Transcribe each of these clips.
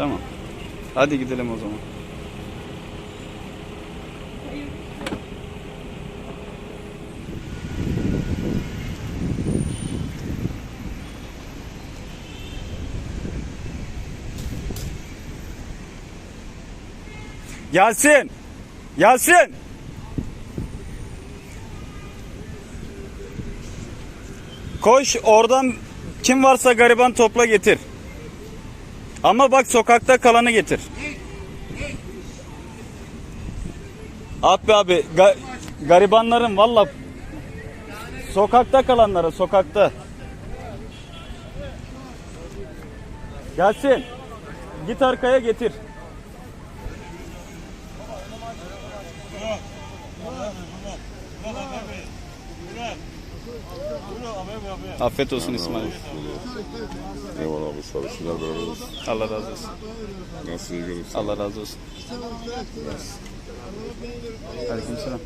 Tamam. Hadi gidelim o zaman. Yasin! Yasin! Koş oradan kim varsa gariban topla getir. Ama bak sokakta kalanı getir. At be abi. Ga- garibanların valla sokakta kalanlara sokakta. Gelsin. Git arkaya getir. Afiyet olsun İsmail. Eyvallah abi sağ olsun. Sizler beraber olsun. Allah razı olsun. Nasıl iyi görürsün? Allah razı olsun. Aleykümselam.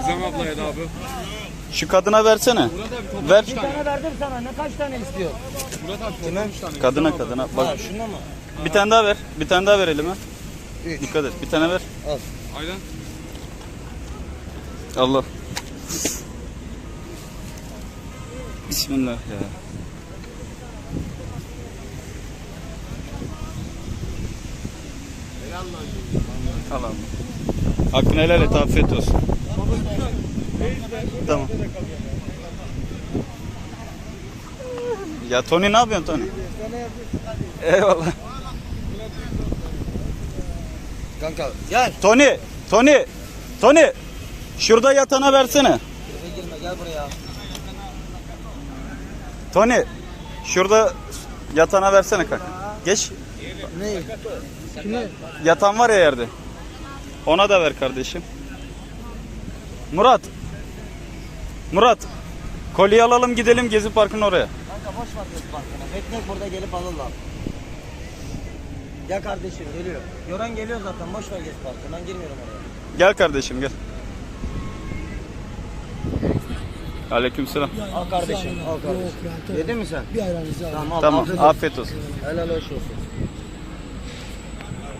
Gizem ablaydı abi. Şu kadına versene. Ver. Bir tane verdim sana. Ne kaç tane istiyor? Murat abi sorun üç tane. Kadına kadına. Bak Ha şuna mı? bir tane daha ver. Bir tane daha ver elime. Dikkat et. Bir tane ver. Aynen. Allah. Bismillah ya. Al abi. Hakkını helal et afiyet olsun. Tamam. Ya Tony ne yapıyorsun Tony? Eyvallah. Kanka gel. Tony, Tony, Tony. Şurada yatana versene. Eve girme gel buraya. Tony, şurada yatana versene kanka. Geç. Ne? Kime? Yatan var ya yerde. Ona da ver kardeşim. Murat. Murat. Kolyeyi alalım gidelim Gezi Parkı'nın oraya. Kanka boş ver göz parkına. Bekle burada gelip alırlar. Ya kardeşim geliyor. Gören geliyor zaten boş ver geç parkı. Ben girmiyorum oraya. Gel kardeşim gel. Aleykümselam. Al kardeşim al kardeşim. Yedin mi sen? Bir ayranınızı al. Tamam afiyet olsun. afiyet olsun. Helal hoş olsun.